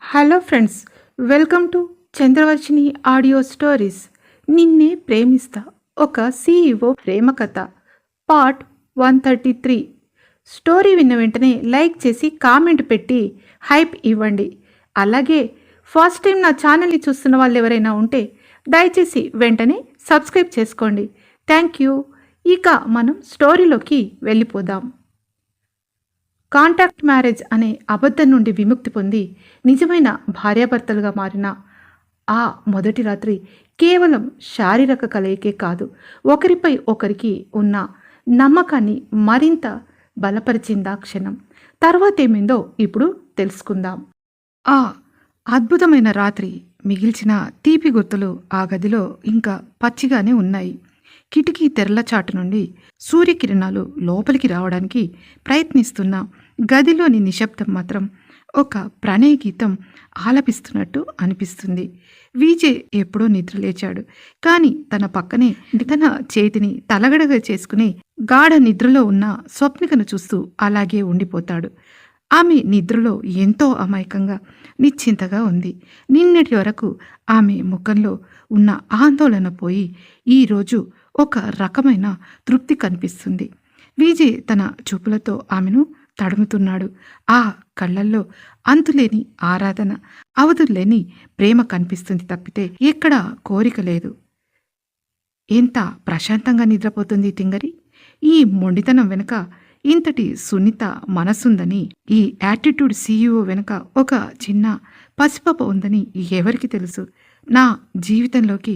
Hello friends welcome to Chandravarshini audio stories. నిన్నే ప్రేమిస్తా ఒక సీఈఓ ప్రేమ కథ part one thirty three. Story విన్న వెంటనే లైక్ చేసి కామెంట్ పెట్టి హైప్ ఇవ్వండి. అలాగే ఫస్ట్ టైం నా ఛానల్ని చూస్తున్న వాళ్ళు ఎవరైనా ఉంటే దయచేసి వెంటనే సబ్స్క్రైబ్ చేసుకోండి. Thank you. ఇక మనం స్టోరీలోకి వెళ్ళిపోదాం. కాంటాక్ట్ మ్యారేజ్ అనే అబద్ధం నుండి విముక్తి పొంది నిజమైన భార్యాభర్తలుగా మారిన ఆ మొదటి రాత్రి కేవలం శారీరక కలయికే కాదు ఒకరిపై ఒకరికి ఉన్న నమ్మకాన్ని మరింత బలపరిచిందా క్షణం. తర్వాతేమిందో ఇప్పుడు తెలుసుకుందాం. ఆ అద్భుతమైన రాత్రి మిగిల్చిన తీపి గుర్తులు ఆ గదిలో ఇంకా పచ్చిగానే ఉన్నాయి. కిటికీ తెరల చాటు నుండి సూర్యకిరణాలు లోపలికి రావడానికి ప్రయత్నిస్తున్న గదిలోని నిశ్శబ్దం మాత్రం ఒక ప్రణయ గీతం ఆలపిస్తున్నట్టు అనిపిస్తుంది. విజయ్ ఎప్పుడో నిద్ర లేచాడు. కానీ తన పక్కనే తన చేతిని తలగడగా చేసుకుని గాఢ నిద్రలో ఉన్న స్వప్నికను చూస్తూ అలాగే ఉండిపోతాడు. ఆమె నిద్రలో ఎంతో అమాయకంగా నిశ్చింతగా ఉంది. నిన్నటి వరకు ఆమె ముఖంలో ఉన్న ఆందోళన పోయి ఈరోజు ఒక రకమైన తృప్తి కనిపిస్తుంది. విజయ్ తన చూపులతో ఆమెను తడుముతున్నాడు. ఆ కళ్ళల్లో అంతులేని ఆరాధన అవధుల్లేని ప్రేమ కనిపిస్తుంది తప్పితే ఎక్కడ కోరిక లేదు. ఎంత ప్రశాంతంగా నిద్రపోతుంది టింగరి? తింగరి ఈ మొండితనం వెనుక ఇంతటి సున్నిత మనసుందని ఈ యాటిట్యూడ్ సీఈఓ వెనుక ఒక చిన్న పసిపాప ఉందని ఎవరికి తెలుసు? నా జీవితంలోకి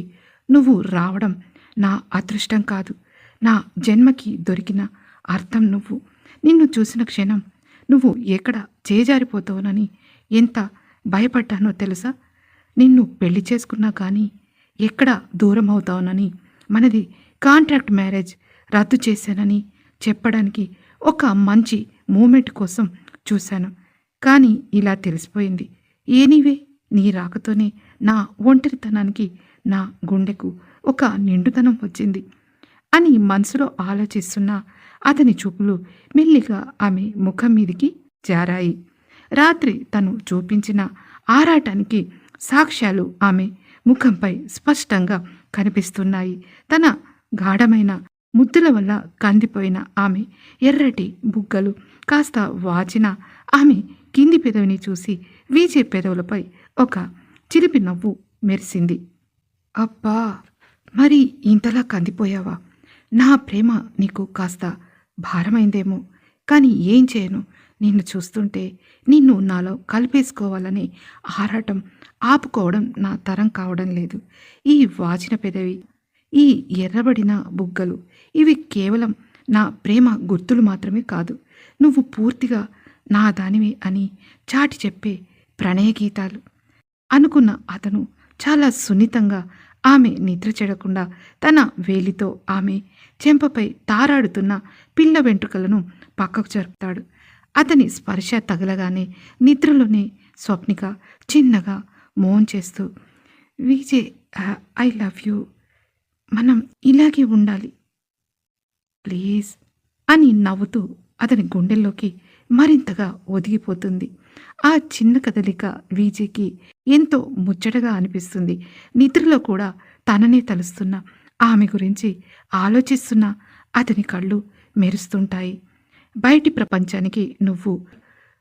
నువ్వు రావడం నా అదృష్టం కాదు. నా జన్మకి దొరికిన అర్థం నువ్వు. నిన్ను చూసిన క్షణం నువ్వు ఎక్కడ చేజారిపోతావునని ఎంత భయపడ్డానో తెలుసా? నిన్ను పెళ్ళి చేసుకున్నా కానీ ఎక్కడ దూరం అవుతావునని మనది కాంట్రాక్ట్ మ్యారేజ్ రద్దు చేశానని చెప్పడానికి ఒక మంచి మూమెంట్ కోసం చూశాను. కానీ ఇలా తెలిసిపోయింది. ఏనివే నీ రాకతోనే నా ఒంటరితనానికి నా గుండెకు ఒక నిండుతనం వచ్చింది. అని మనసులో ఆలోచిస్తున్న అతని చూపులు మెల్లిగా ఆమె ముఖం మీదికి జారాయి. రాత్రి తను చూపించిన ఆరాటానికి సాక్ష్యాలు ఆమె ముఖంపై స్పష్టంగా కనిపిస్తున్నాయి. తన గాఢమైన ముద్దుల వల్ల కందిపోయిన ఆమె ఎర్రటి బుగ్గలు కాస్త వాచిన ఆమె కింది పెదవిని చూసి వీచే పెదవులపై ఒక చిలిపి నవ్వు మెరిసింది. అబ్బా! మరి ఇంతలా కందిపోయావా? నా ప్రేమ నీకు కాస్త భారమైందేమో కానీ ఏం చేయను? నిన్ను చూస్తుంటే నిన్ను నాలో కలిపేసుకోవాలని ఆరాటం ఆపుకోవడం నా తరం కావడం లేదు. ఈ వాచిన పెదవి ఈ ఎర్రబడిన బుగ్గలు ఇవి కేవలం నా ప్రేమ గుర్తులు మాత్రమే కాదు. నువ్వు పూర్తిగా నా దానివి అని చాటి చెప్పే ప్రణయ గీతాలు అనుకున్న అతను చాలా సున్నితంగా ఆమె నిద్ర చెడకుండా తన వేలితో ఆమె చెంపపై తారాడుతున్న పిల్ల వెంట్రుకలను పక్కకు జరుపుతాడు. అతని స్పర్శ తగలగానే నిద్రలోనే స్వప్నిక చిన్నగా మోన్ చేస్తూ విజే ఐ లవ్ యూ. మనం ఇలాగే ఉండాలి. ప్లీజ్ అని నవ్వుతూ అతని గుండెల్లోకి మరింతగా ఒదిగిపోతుంది. ఆ చిన్న కదలిక విజయ్కి ఎంతో ముచ్చటగా అనిపిస్తుంది. నిద్రలో కూడా తననే తలుస్తున్న ఆమె గురించి ఆలోచిస్తున్న అతని కళ్ళు మెరుస్తుంటాయి. బయటి ప్రపంచానికి నువ్వు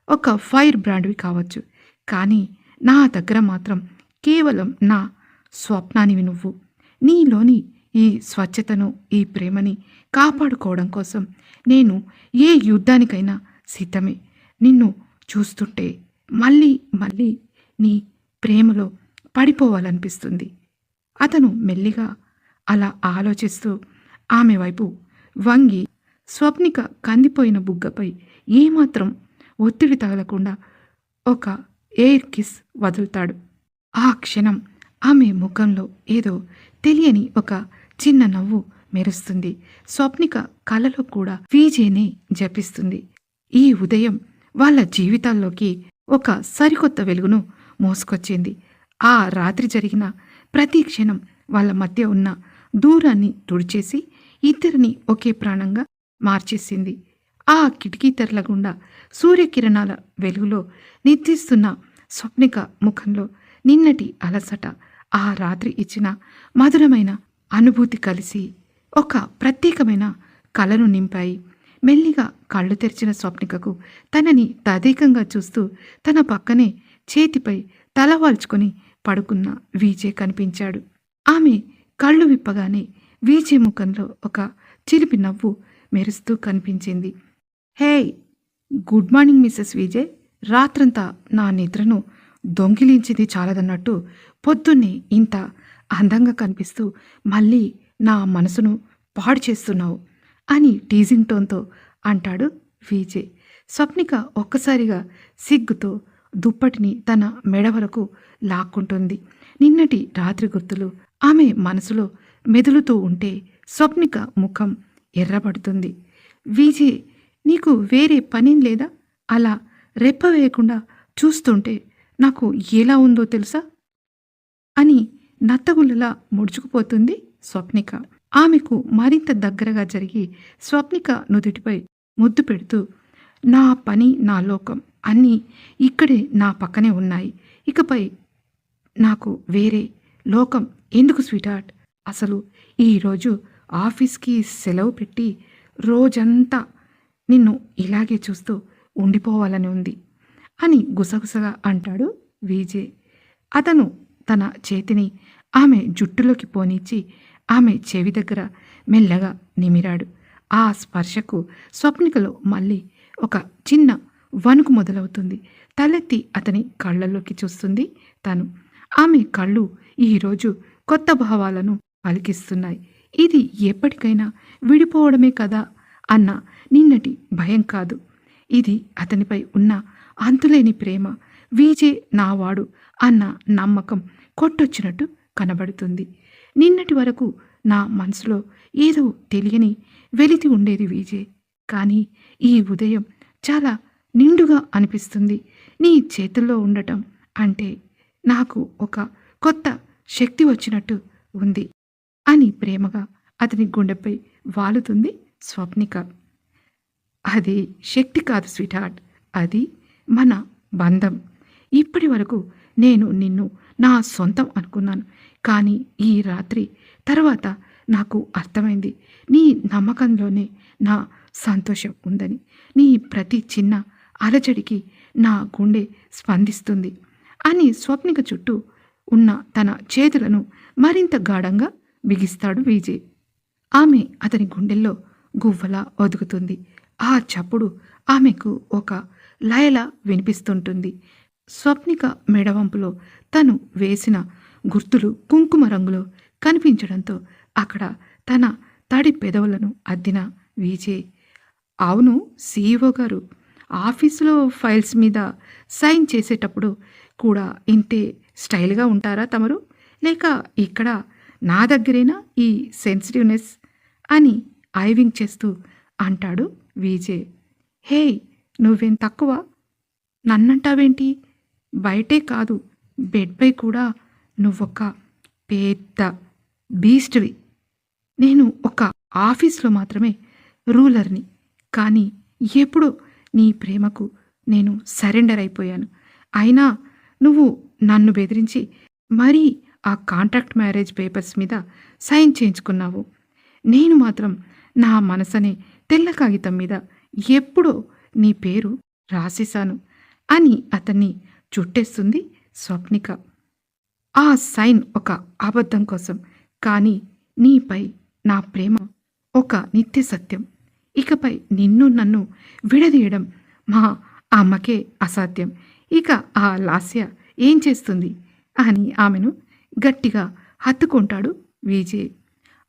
ఒక ఫైర్ బ్రాండ్వి కావచ్చు. కానీ నా దగ్గర మాత్రం కేవలం నా స్వప్నానివి నువ్వు. నీలోని ఈ స్వచ్ఛతను ఈ ప్రేమని కాపాడుకోవడం కోసం నేను ఏ యుద్ధానికైనా సిద్ధమే. నిన్ను చూస్తుంటే మళ్ళీ మళ్ళీ నీ ప్రేమలో పడిపోవాలనిపిస్తుంది. అతను మెల్లిగా అలా ఆలోచిస్తూ ఆమె వైపు వంగి స్వప్నిక కందిపోయిన బుగ్గపై ఏమాత్రం ఒత్తిడి తగలకుండా ఒక ఎయిర్ కిస్ వదులుతాడు. ఆ క్షణం ఆమె ముఖంలో ఏదో తెలియని ఒక చిన్న నవ్వు మెరుస్తుంది. స్వప్నిక కలలో కూడా వీజేనే జపిస్తుంది. ఈ ఉదయం వాళ్ళ జీవితాల్లోకి ఒక సరికొత్త వెలుగును మోసుకొచ్చింది. ఆ రాత్రి జరిగిన ప్రతి క్షణం వాళ్ళ మధ్య ఉన్న దూరాన్ని తుడిచేసి ఇద్దరిని ఒకే ప్రాణంగా మార్చేసింది. ఆ కిటికీ తెరల గుండా సూర్యకిరణాల వెలుగులో నిద్రిస్తున్న స్వప్నిక ముఖంలో నిన్నటి అలసట ఆ రాత్రి ఇచ్చిన మధురమైన అనుభూతి కలిసి ఒక ప్రత్యేకమైన కలను నింపాయి. మెల్లిగా కళ్ళు తెరిచిన స్వప్నికకు తనని తదేకంగా చూస్తూ తన పక్కనే చేతిపై తలవాల్చుకొని పడుకున్న వీజే కనిపించాడు. ఆమె కళ్ళు విప్పగానే వీజే ముఖంలో ఒక చిలిపి నవ్వు మెరుస్తూ కనిపించింది. Hey good morning Mrs Vijay. రాత్రంతా నా నిద్రను దొంగిలించింది చాలదన్నట్టు పొద్దున్నే ఇంత అందంగా కనిపిస్తూ మళ్ళీ నా మనసును పాడు చేస్తున్నావు అని టీజింగ్ టోన్తో అంటాడు విజే స్వప్నిక ఒక్కసారిగా సిగ్గుతో దుప్పటిని తన మెడ వరకు లాక్కుంటుంది. నిన్నటి రాత్రి గుర్తులు ఆమె మనసులో మెదులుతూ ఉంటే స్వప్నిక ముఖం ఎర్రబడుతుంది. వీజే నీకు వేరే పనేం లేదా? అలా రెప్ప వేయకుండా చూస్తుంటే నాకు ఎలా ఉందో తెలుసా? అని నత్తగుల్లలా ముడుచుకుపోతుంది స్వప్నిక. ఆమెకు మరింత దగ్గరగా జరిగి స్వప్నిక నుదుటిపై ముద్దు పెడుతూ నా పని నా లోకం అన్నీ ఇక్కడే నా పక్కనే ఉన్నాయి. ఇకపై నాకు వేరే లోకం ఎందుకు స్వీటార్ట్ అసలు ఈరోజు ఆఫీస్కి సెలవు పెట్టి రోజంతా నిన్ను ఇలాగే చూస్తూ ఉండిపోవాలని ఉంది అని గుసగుసగా అంటాడు విజే అతను తన చేతిని ఆమె జుట్టులోకి పోనిచ్చి ఆమె చెవి దగ్గర మెల్లగా నిమిరాడు. ఆ స్పర్శకు స్వప్నికలో మళ్ళీ ఒక చిన్న వణుకు మొదలవుతుంది. తలెత్తి అతని కళ్ళల్లోకి చూస్తుంది తను. ఆమె కళ్ళు ఈరోజు కొత్త భావాలను పలికిస్తున్నాయి. ఇది ఎప్పటికైనా విడిపోవడమే కదా అన్న నిన్నటి భయం కాదు. ఇది అతనిపై ఉన్న అంతులేని ప్రేమ. వీజే నావాడు అన్న నమ్మకం కొట్టొచ్చినట్టు కనబడుతుంది. నిన్నటి వరకు నా మనసులో ఏదో తెలియని వెలితి ఉండేది వీజే కానీ ఈ ఉదయం చాలా నిండుగా అనిపిస్తుంది. నీ చేతుల్లో ఉండటం అంటే నాకు ఒక కొత్త శక్తి వచ్చినట్టు ఉంది అని ప్రేమగా అతని గుండెపై వాలుతుంది స్వప్నిక. అది శక్తి కాదు స్వీటార్ట్ అది మన బంధం. ఇప్పటి వరకు నేను నిన్ను నా సొంతం అనుకున్నాను. కానీ ఈ రాత్రి తర్వాత నాకు అర్థమైంది. నీ నమ్మకంలోనే నా సంతోషం ఉందని. నీ ప్రతి చిన్న అలజడికి నా గుండె స్పందిస్తుంది. అని స్వప్నిక చుట్టూ ఉన్న తన చేతులను మరింత గాఢంగా బిగిస్తాడు విజయ్ ఆమె అతని గుండెల్లో గువ్వలా ఒదుగుతుంది. ఆ చప్పుడు ఆమెకు ఒక లయలా వినిపిస్తుంటుంది. స్వప్నిక మెడవంపులో తను వేసిన గుర్తులు కుంకుమ రంగులో కనిపించడంతో అక్కడ తన తడి పెదవులను అద్దిన విజయ్ అవును సీఈఓ గారు ఆఫీసులో ఫైల్స్ మీద సైన్ చేసేటప్పుడు కూడా ఇంతే స్టైల్గా ఉంటారా తమరు? లేక ఇక్కడ నా దగ్గరేనా ఈ సెన్సిటివ్నెస్ అని ఐవింగ్ చేస్తూ అంటాడు విజే. హే నువ్వేం తక్కువ? నన్నంటావేంటి? బయటే కాదు బెడ్పై కూడా నువ్వొక పెద్ద బీస్ట్వి. నేను ఒక ఆఫీస్లో మాత్రమే రూలర్ని. కానీ ఎప్పుడో నీ ప్రేమకు నేను సరెండర్ అయిపోయాను. అయినా నువ్వు నన్ను బెదిరించి మరీ ఆ కాంట్రాక్ట్ మ్యారేజ్ పేపర్స్ మీద సైన్ చేయించుకున్నావు. నేను మాత్రం నా మనసనే తెల్ల కాగితం మీద ఎప్పుడో నీ పేరు రాసేశాను అని అతన్ని చుట్టేస్తుంది స్వప్నిక. ఆ సైన్ ఒక అబద్ధం కోసం కానీ నీపై నా ప్రేమ ఒక నిత్య సత్యం. ఇకపై నిన్ను నన్ను విడదీయడం మా అమ్మకే అసాధ్యం. ఇక ఆ లాస్య ఏం చేస్తుంది? అని ఆమెను గట్టిగా హత్తుకుంటాడు విజయ్.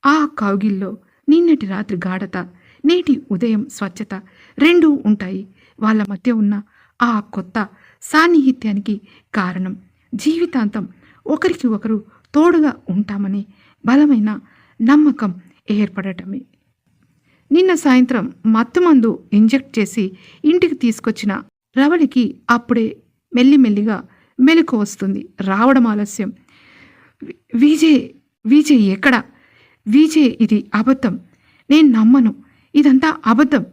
ఆ కౌగిల్లో నిన్నటి రాత్రి గాఢత నేటి ఉదయం స్వచ్ఛత రెండూ ఉంటాయి. వాళ్ళ మధ్య ఉన్న ఆ కొత్త సాన్నిహిత్యానికి కారణం జీవితాంతం ఒకరికి ఒకరు తోడుగా ఉంటామని బలమైన నమ్మకం ఏర్పడటమే. నిన్న సాయంత్రం మత్తుమందు ఇంజెక్ట్ చేసి ఇంటికి తీసుకొచ్చిన రవళికి అప్పుడే మెల్లిమెల్లిగా మెలకు వస్తుంది. రావడం ఆలస్యం. వీజే విజయ్ విజయ్ ఎక్కడ? విజయ్ ఇది అబద్ధం. నేను నమ్మను. ఇదంతా అబద్ధం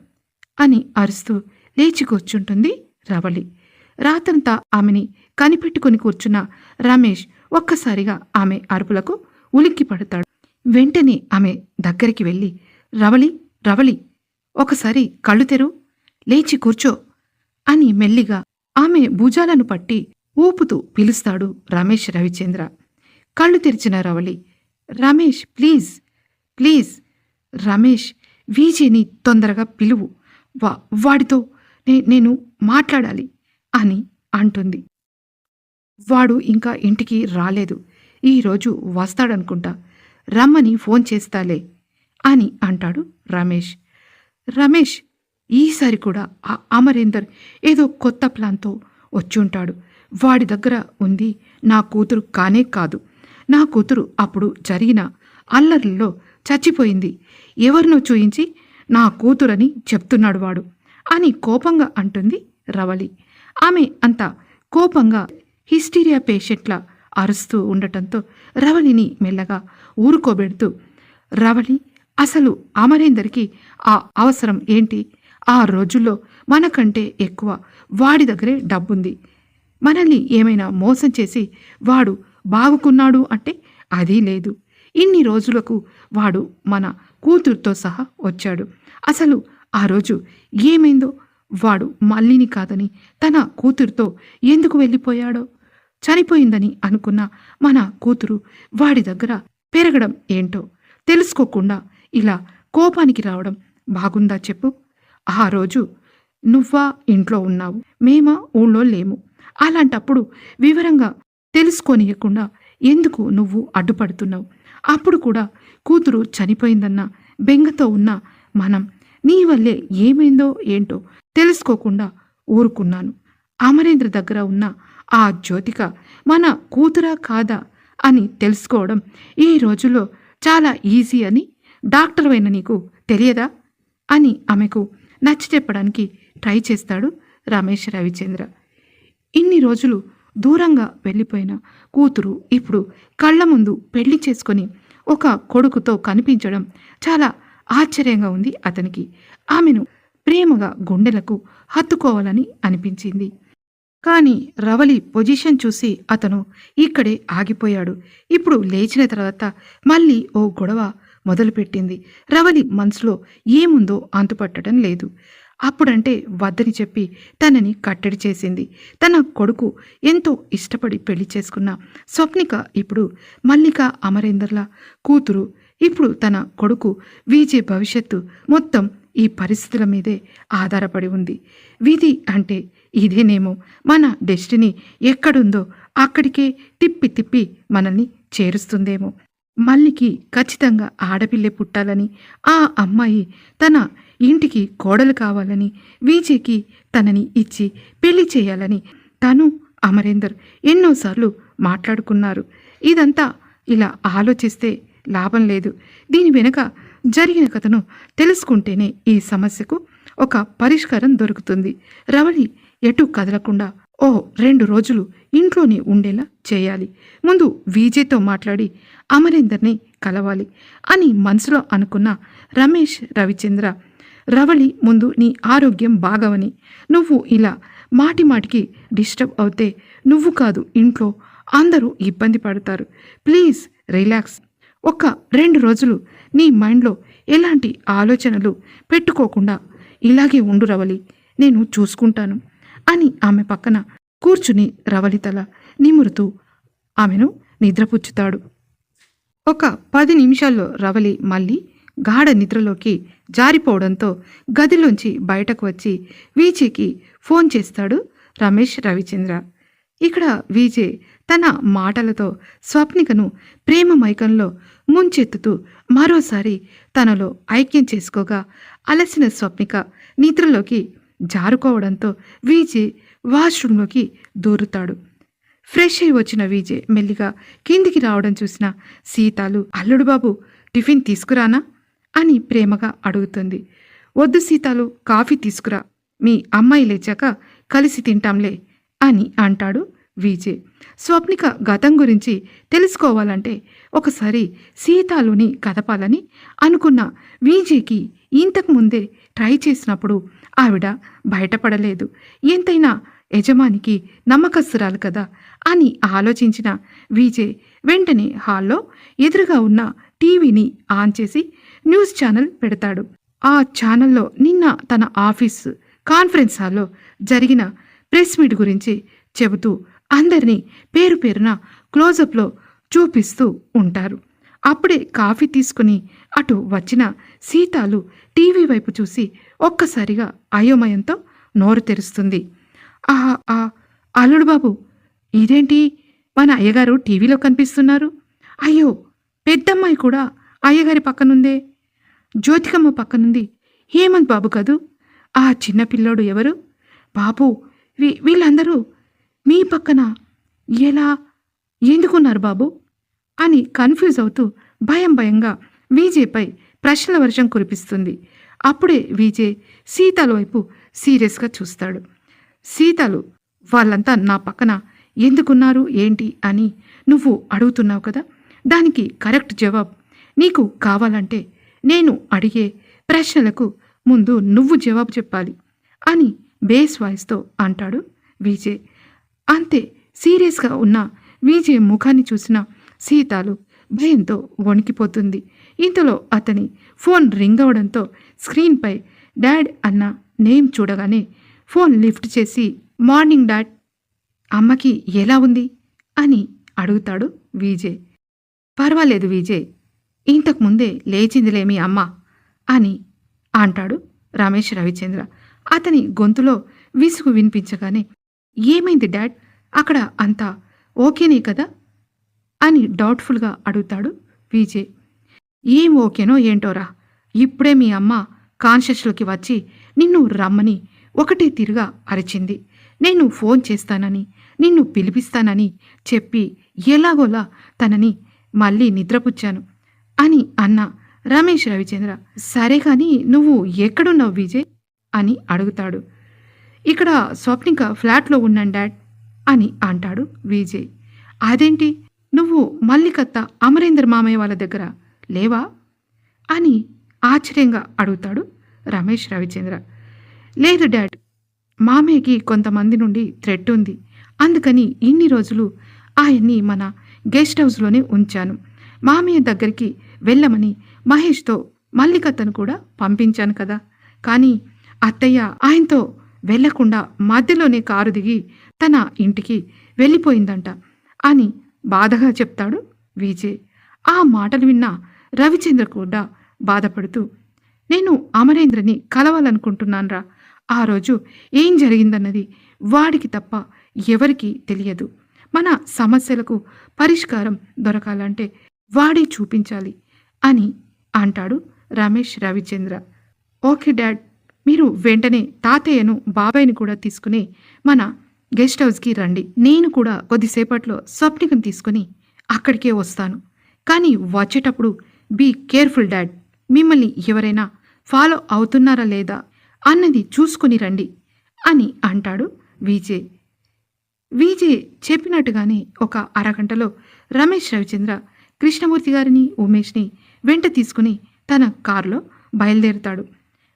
అని అరుస్తూ లేచి కూర్చుంటుంది రవళి. రాత్రంతా ఆమెని కనిపెట్టుకుని కూర్చున్న రమేష్ ఒక్కసారిగా ఆమె అరుపులకు ఉలిక్కి పడతాడు. వెంటనే ఆమె దగ్గరికి వెళ్ళి రవళి రవళి ఒకసారి కళ్ళు తెరు లేచి కూర్చో అని మెల్లిగా ఆమె భుజాలను పట్టి ఊపుతూ పిలుస్తాడు రమేష్ రవిచంద్ర. కళ్ళు తెరిచిన రవళి రమేష్ ప్లీజ్ ప్లీజ్ రమేష్ వీజేని తొందరగా పిలువు. వా వాడితో నే- నేను మాట్లాడాలి అని అంటుంది. వాడు ఇంకా ఇంటికి రాలేదు. ఈరోజు వస్తాడనుకుంటా. రమ్మని ఫోన్ చేస్తాలే అని అంటాడు రమేష్. రమేష్ ఈసారి కూడా ఆ అమరేందర్ ఏదో కొత్త ప్లాన్తో వచ్చుంటాడు వాడి దగ్గర ఉంది. నా కూతురు కానే కాదు. నా కూతురు అప్పుడు జరిగిన అల్లర్లలో చచ్చిపోయింది. ఎవరినో చూయించి నా కూతురని చెప్తున్నాడు వాడు అని కోపంగా అంటుంది రవళి. ఆమె అంత కోపంగా హిస్టీరియా పేషెంట్ల అరుస్తూ ఉండటంతో రవళిని మెల్లగా ఊరుకోబెడుతూ రవళి అసలు అమరేందర్కి ఆ అవసరం ఏంటి? ఆ రోజుల్లో మనకంటే ఎక్కువ వాడి దగ్గరే డబ్బుంది. మనల్ని ఏమైనా మోసం చేసి వాడు బాగుకున్నాడు అంటే అది లేదు. ఇన్ని రోజులకు వాడు మన కూతురుతో సహా వచ్చాడు. అసలు ఆ రోజు ఏమైందో వాడు మల్లిని కాదని తన కూతురుతో ఎందుకు వెళ్ళిపోయాడో చనిపోయిందని అనుకున్న మన కూతురు వాడి దగ్గర పెరగడం ఏంటో తెలుసుకోకుండా ఇలా కోపానికి రావడం బాగుందా చెప్పు? ఆ రోజు నువ్వా ఇంట్లో ఉన్నావు? మేమా ఊళ్ళో లేము. అలాంటప్పుడు వివరంగా తెలుసుకోనియకుండా ఎందుకు నువ్వు అడ్డుపడుతున్నావు? అప్పుడు కూడా కూతురు చనిపోయిందన్న బెంగతో ఉన్న మనం నీ వల్లే ఏమైందో ఏంటో తెలుసుకోకుండా ఊరుకున్నాను. అమరేంద్ర దగ్గర ఉన్న ఆ జ్యోతిక మన కూతురా కాదా అని తెలుసుకోవడం ఈ రోజుల్లో చాలా ఈజీ అని డాక్టర్ అయిన నీకు తెలియదా? అని ఆమెకు నచ్చి చెప్పడానికి ట్రై చేస్తాడు రమేష్ రవిచంద్ర. ఇన్ని రోజులు దూరంగా వెళ్ళిపోయిన కూతురు ఇప్పుడు కళ్ళ ముందు పెళ్ళి చేసుకొని ఒక కొడుకుతో కనిపించడం చాలా ఆశ్చర్యంగా ఉంది అతనికి. ఆమెను ప్రేమగా గుండెలకు హత్తుకోవాలని అనిపించింది. కానీ రవలి పొజిషన్ చూసి అతను ఇక్కడే ఆగిపోయాడు. ఇప్పుడు లేచిన తర్వాత మళ్ళీ ఓ గొడవ మొదలుపెట్టింది. రవలి మనసులో ఏముందో అంతుపట్టడం లేదు. అప్పుడంటే వద్దని చెప్పి తనని కట్టడి చేసింది. తన కొడుకు ఎంతో ఇష్టపడి పెళ్ళి చేసుకున్న స్వప్నిక ఇప్పుడు మల్లిక అమరేందర్ల కూతురు. ఇప్పుడు తన కొడుకు వీజే భవిష్యత్తు మొత్తం ఈ పరిస్థితుల మీదే ఆధారపడి ఉంది. విధి అంటే ఇదేనేమో మన డెస్టినీ ఎక్కడుందో అక్కడికే తిప్పి తిప్పి మనల్ని చేరుస్తుందేమో. మల్లికి ఖచ్చితంగా ఆడపిల్లే పుట్టాలని ఆ అమ్మాయి తన ఇంటికి కోడలు కావాలని విజయ్కి తనని ఇచ్చి పెళ్ళి చేయాలని తను అమరేందర్ ఎన్నోసార్లు మాట్లాడుకున్నారు. ఇదంతా ఇలా ఆలోచిస్తే లాభం లేదు. దీని వెనుక జరిగిన కథను తెలుసుకుంటేనే ఈ సమస్యకు ఒక పరిష్కారం దొరుకుతుంది. రవళి ఎటు కదలకుండా ఓ రెండు రోజులు ఇంట్లోనే ఉండేలా చేయాలి. ముందు విజయ్తో మాట్లాడి అమరేందర్ని కలవాలి అని మనసులో అనుకున్న రమేష్ రవిచంద్ర రవళి ముందు నీ ఆరోగ్యం బాగవని నువ్వు ఇలా మాటి మాటికి డిస్టర్బ్ అవుతే నువ్వు కాదు ఇంట్లో అందరూ ఇబ్బంది పడతారు. Please relax. ఒక రెండు రోజులు నీ మైండ్లో ఎలాంటి ఆలోచనలు పెట్టుకోకుండా ఇలాగే ఉండు రవలి నేను చూసుకుంటాను. అని ఆమె పక్కన కూర్చుని రవలి తల నిమురుతూ ఆమెను నిద్రపుచ్చుతాడు. ఒక పది నిమిషాల్లో రవలి మళ్ళీ గాఢ నిద్రలోకి జారిపోవడంతో గదిలోంచి బయటకు వచ్చి వీజేకి ఫోన్ చేస్తాడు రమేష్ రవిచంద్ర. ఇక్కడ వీజే తన మాటలతో స్వప్నికను ప్రేమ మైకంలో ముంచెత్తుతూ మరోసారి తనలో ఐక్యం చేసుకోగా అలసిన స్వప్నిక నిద్రలోకి జారుకోవడంతో వీజే వాష్రూంలోకి దూరుతాడు. ఫ్రెష్ అయి వచ్చిన విజయ్ మెల్లిగా కిందికి రావడం చూసిన సీతాలు అల్లుడు బాబు టిఫిన్ తీసుకురానా? అని ప్రేమగా అడుగుతుంది. వద్దు సీతాలు కాఫీ తీసుకురా. మీ అమ్మాయి లేచాక కలిసి తింటాంలే అని అంటాడు. వీజే స్వప్నిక గతం గురించి తెలుసుకోవాలంటే ఒకసారి సీతాలోని కదపాలని అనుకున్న వీజేకి ఇంతకుముందే ట్రై చేసినప్పుడు ఆవిడ బయటపడలేదు. ఎంతైనా యజమానికి నమ్మకస్తురాలు కదా అని ఆలోచించిన విజయ్ వెంటనే హాల్లో ఎదురుగా ఉన్న టీవీని ఆన్ చేసి న్యూస్ ఛానల్ పెడతాడు. ఆ ఛానల్లో నిన్న తన ఆఫీస్ కాన్ఫరెన్స్ హాల్లో జరిగిన ప్రెస్ మీట్ గురించి చెబుతూ అందరినీ పేరు పేరున క్లోజప్లో చూపిస్తూ ఉంటారు. అప్పుడే కాఫీ తీసుకుని అటు వచ్చిన సీతాలు టీవీ వైపు చూసి ఒక్కసారిగా అయోమయంతో నోరు తెరుస్తుంది. ఆహా ఆ అల్లుడు బాబు ఇదేంటి? మన అయ్యగారు టీవీలో కనిపిస్తున్నారు. అయ్యో పెద్దమ్మాయి కూడా అయ్యగారి పక్కనుందే. జ్యోతికమ్మ పక్కనుంది. హేమంత్ బాబు కదూ? ఆ చిన్న పిల్లోడు ఎవరు? బాబు వీ వీళ్ళందరూ మీ పక్కన ఎలా ఎందుకున్నారు బాబు? అని కన్ఫ్యూజ్ అవుతూ భయం భయంగా విజయ్పై ప్రశ్నల వర్షం కురిపిస్తుంది. అప్పుడే విజయ్ సీతల వైపు సీరియస్గా చూస్తాడు. సీతలు వాళ్ళంతా నా పక్కన ఎందుకున్నారు ఏంటి అని నువ్వు అడుగుతున్నావు కదా? దానికి కరెక్ట్ జవాబు నీకు కావాలంటే నేను అడిగే ప్రశ్నలకు ముందు నువ్వు జవాబు చెప్పాలి అని బేస్ వాయిస్తో అంటాడు విజయ్. అంతే సీరియస్గా ఉన్న విజయ్ ముఖాన్ని చూసిన సీతాలు భయంతో వణికిపోతుంది. ఇంతలో అతని ఫోన్ రింగ్ అవడంతో స్క్రీన్పై డాడ్ అన్న నేమ్ చూడగానే ఫోన్ లిఫ్ట్ చేసి మార్నింగ్ డాడ్ అమ్మకి ఎలా ఉంది? అని అడుగుతాడు విజయ్. పర్వాలేదు విజయ్ ఇంతకు ముందే అమ్మ అని అంటాడు రమేష్ రవిచంద్ర. అతని గొంతులో విసుగు వినిపించగానే ఏమైంది డాడ్? అక్కడ అంతా ఓకేనే కదా? అని డౌట్ఫుల్గా అడుగుతాడు విజయ్. ఏం ఓకేనో ఏంటోరా? ఇప్పుడే మీ అమ్మ కాన్షియస్లోకి వచ్చి నిన్ను రమ్మని ఒకటే తిరుగా అరిచింది. నేను ఫోన్ చేస్తానని నిన్ను పిలిపిస్తానని చెప్పి ఎలాగోలా తనని మళ్ళీ నిద్రపుచ్చాను అని అన్న రమేష్ రవిచంద్ర సరే కానీ నువ్వు ఎక్కడున్నావు విజయ్? అని అడుగుతాడు. ఇక్కడ స్వప్నిక ఫ్లాట్లో ఉన్నాను డాడ్ అని అంటాడు విజయ్. అదేంటి? నువ్వు మల్లికత్త అమరేంద్ర మామయ్య వాళ్ళ దగ్గర లేవా? అని ఆశ్చర్యంగా అడుగుతాడు రమేష్ రవిచంద్ర. లేదు డాడ్ మామయ్యకి కొంతమంది నుండి థ్రెట్ ఉంది. అందుకని ఇన్ని రోజులు ఆయన్ని మన గెస్ట్ హౌస్లోనే ఉంచాను. మామయ్య దగ్గరికి వెళ్ళమని మహేష్తో మల్లికత్తను కూడా పంపించాను కదా. కానీ అత్తయ్య ఆయనతో వెళ్ళకుండా మధ్యలోనే కారు దిగి తన ఇంటికి వెళ్ళిపోయిందంట. అని బాధగా చెప్తాడు విజయ్. ఆ మాటలు విన్న రవిచంద్ర కూడా బాధపడుతూ నేను అమరేంద్రని కలవాలనుకుంటున్నాన్రా. ఆ రోజు ఏం జరిగిందన్నది వాడికి తప్ప ఎవరికీ తెలియదు. మన సమస్యలకు పరిష్కారం దొరకాలంటే వాడే చూపించాలి అని అంటాడు రమేష్ రవిచంద్ర. Okay dad. మీరు వెంటనే తాతయ్యను బాబాయ్ని కూడా తీసుకుని మన గెస్ట్ హౌస్కి రండి. నేను కూడా కొద్దిసేపట్లో స్వప్నికం తీసుకుని అక్కడికే వస్తాను. కానీ వచ్చేటప్పుడు బీ కేర్ఫుల్ డాడ్. మిమ్మల్ని ఎవరైనా ఫాలో అవుతున్నారా లేదా అన్నది చూసుకుని రండి అని అంటాడు విజయ్. విజయ్ చెప్పినట్టుగానే ఒక అరగంటలో రమేష్ రవిచంద్ర కృష్ణమూర్తి గారిని ఉమేష్ని వెంట తీసుకుని తన కారులో బయలుదేరుతాడు.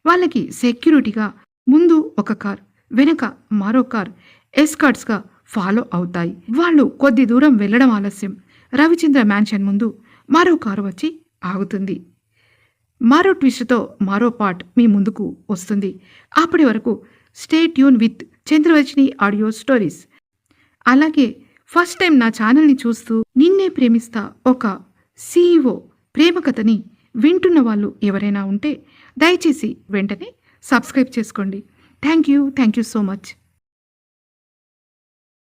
వాళ్ళకి సెక్యూరిటీగా ముందు ఒక కార్ వెనక మరో కార్ ఎస్కార్ట్స్గా ఫాలో అవుతాయి. వాళ్ళు కొద్ది దూరం వెళ్ళడం ఆలస్యం. రవిచంద్ర మ్యాన్షన్ ముందు మరో కారు వచ్చి ఆగుతుంది. మరో ట్విస్ట్తో మరో పార్ట్ మీ ముందుకు వస్తుంది. అప్పటి వరకు stay tune with Chandravachini audio stories. అలాగే ఫస్ట్ టైం నా ఛానల్ని చూస్తూ నిన్నే ప్రేమిస్తా ఒక సీఈఓ ప్రేమ కథని వింటున్న వాళ్ళు ఎవరైనా ఉంటే దయచేసి వెంటనే సబ్స్క్రైబ్ చేసుకోండి. Thank you. Thank you so much.